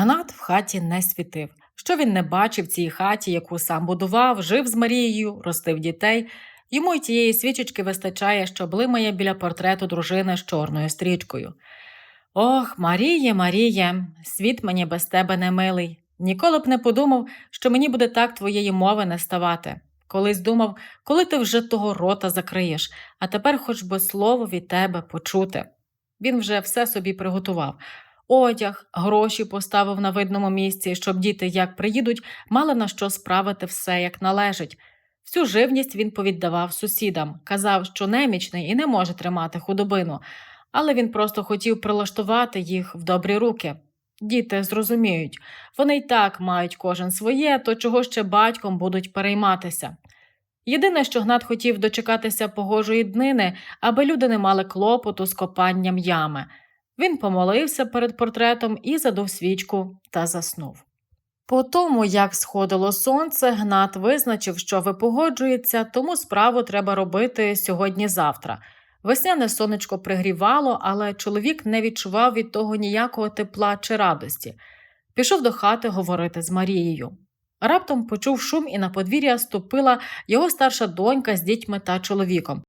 Гнат в хаті не світив. Що він не бачив в цій хаті, яку сам будував, жив з Марією, ростив дітей. Йому й тієї свічечки вистачає, що блимає біля портрету дружини з чорною стрічкою. Ох, Маріє, Маріє, світ мені без тебе не милий. Ніколи б не подумав, що мені буде так твоєї мови не ставати. Колись думав, коли ти вже того рота закриєш, а тепер хоч би слово від тебе почути. Він вже все собі приготував. Одяг, гроші поставив на видному місці, щоб діти, як приїдуть, мали на що справити все як належить. Всю живність він повіддавав сусідам, казав, що немічний і не може тримати худобину, але він просто хотів прилаштувати їх в добрі руки. Діти зрозуміють, вони й так мають кожен своє, то чого ще батьком будуть перейматися. Єдине, що Гнат хотів дочекатися погожої днини, аби люди не мали клопоту з копанням ями. Він помолився перед портретом і задув свічку та заснув. По тому, як сходило сонце, Гнат визначив, що випогоджується, тому справу треба робити сьогодні-завтра. Весняне сонечко пригрівало, але чоловік не відчував від того ніякого тепла чи радості. Пішов до хати говорити з Марією. Раптом почув шум і на подвір'я ступила його старша донька з дітьми та чоловіком.